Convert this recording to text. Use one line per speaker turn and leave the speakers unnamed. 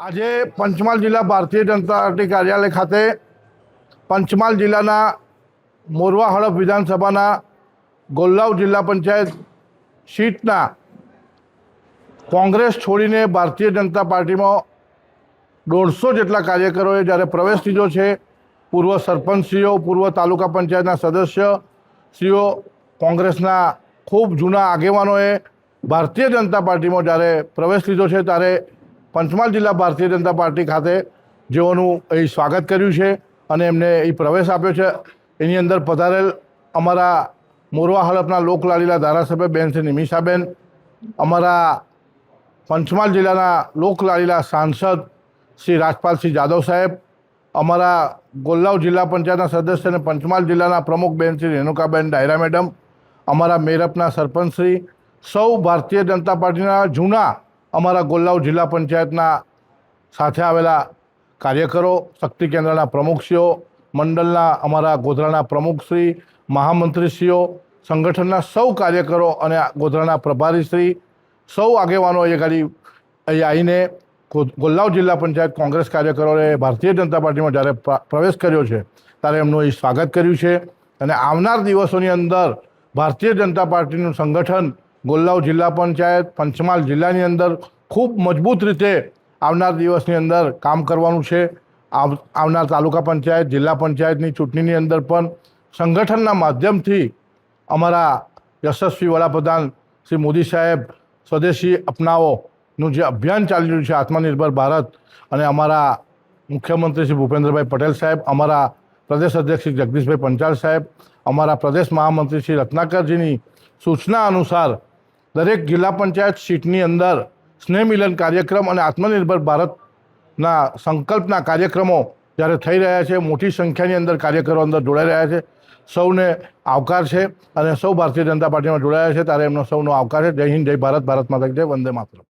આજે પંચમહાલ જિલ્લા ભારતીય જનતા પાર્ટી કાર્યાલય ખાતે પંચમહાલ જિલ્લાના મોરવા હડપ વિધાનસભાના ગોલ્લાવ જિલ્લા પંચાયત સીટના કોંગ્રેસ છોડીને ભારતીય જનતા પાર્ટીમાં દોઢસો જેટલા કાર્યકરોએ જ્યારે પ્રવેશ લીધો છે, પૂર્વ સરપંચશ્રીઓ, પૂર્વ તાલુકા પંચાયતના સદસ્ય શ્રીઓ કોંગ્રેસના ખૂબ જૂના આગેવાનોએ ભારતીય જનતા પાર્ટીમાં જ્યારે પ્રવેશ લીધો છે, ત્યારે પંચમહાલ જિલ્લા ભારતીય જનતા પાર્ટી ખાતે જેઓનું એ સ્વાગત કર્યું છે અને એમને એ પ્રવેશ આપ્યો છે. એની અંદર પધારેલ અમારા મોરવા હડપના લોકલાડીલા ધારાસભ્ય બેન શ્રી નિમિષાબેન, અમારા પંચમહાલ જિલ્લાના લોકલાડીલા સાંસદ શ્રી રાજપાલસિંહ જાદવ સાહેબ, અમારા ગોલ્લાવ જિલ્લા પંચાયતના સદસ્ય અને પંચમહાલ જિલ્લાના પ્રમુખ બેન શ્રી રેણુકાબેન ડાયરા મેડમ, અમારા મેરપના સરપંચશ્રી સૌ ભારતીય જનતા પાર્ટીના જૂના અમારા ગોલ્લાવ જિલ્લા પંચાયતના સાથે આવેલા કાર્યકરો, શક્તિ કેન્દ્રના પ્રમુખશ્રીઓ, મંડળના અમારા ગોધરાના પ્રમુખશ્રી, મહામંત્રીશ્રીઓ, સંગઠનના સૌ કાર્યકરો અને ગોધરાના પ્રભારીશ્રી, સૌ આગેવાનો એ ગાડી અહીં આવીને ગોલ્લાવ જિલ્લા પંચાયત કોંગ્રેસ કાર્યકરોએ ભારતીય જનતા પાર્ટીમાં જ્યારે પ્રવેશ કર્યો છે, ત્યારે એમનું અહીં સ્વાગત કર્યું છે અને આવનાર દિવસોની અંદર ભારતીય જનતા પાર્ટીનું સંગઠન ગોલ્લાવ જિલ્લા પંચાયત પંચમહાલ જિલ્લાની અંદર ખૂબ મજબૂત રીતે આવનાર દિવસની અંદર કામ કરવાનું છે. આવ, આવનાર તાલુકા પંચાયત, જિલ્લા પંચાયતની ચૂંટણીની અંદર પણ સંગઠનના માધ્યમથી અમારા યશસ્વી વડાપ્રધાન શ્રી મોદી સાહેબ સ્વદેશી અપનાવોનું જે અભિયાન ચાલી રહ્યું છે, આત્મનિર્ભર ભારત અને અમારા મુખ્યમંત્રી શ્રી ભૂપેન્દ્રભાઈ પટેલ સાહેબ, અમારા પ્રદેશ અધ્યક્ષ શ્રી જગદીશભાઈ પંચાલ સાહેબ, અમારા પ્રદેશ મહામંત્રી શ્રી રત્નાકરજીની સૂચના અનુસાર દરેક જિલ્લા પંચાયત સીટની અંદર સ્નેહ મિલન કાર્યક્રમ અને આત્મનિર્ભર ભારતના સંકલ્પના કાર્યક્રમો જ્યારે થઈ રહ્યા છે, મોટી સંખ્યાની અંદર કાર્યકરો અંદર જોડાઈ રહ્યા છે. સૌને આવકાર છે અને સૌ ભારતીય જનતા પાર્ટીમાં જોડાયા છે. ત્યારે એમનો સૌનો આવકાર છે. જય હિન્દ, જય ભારત. ભારત માતા જય. વંદે માતરમ.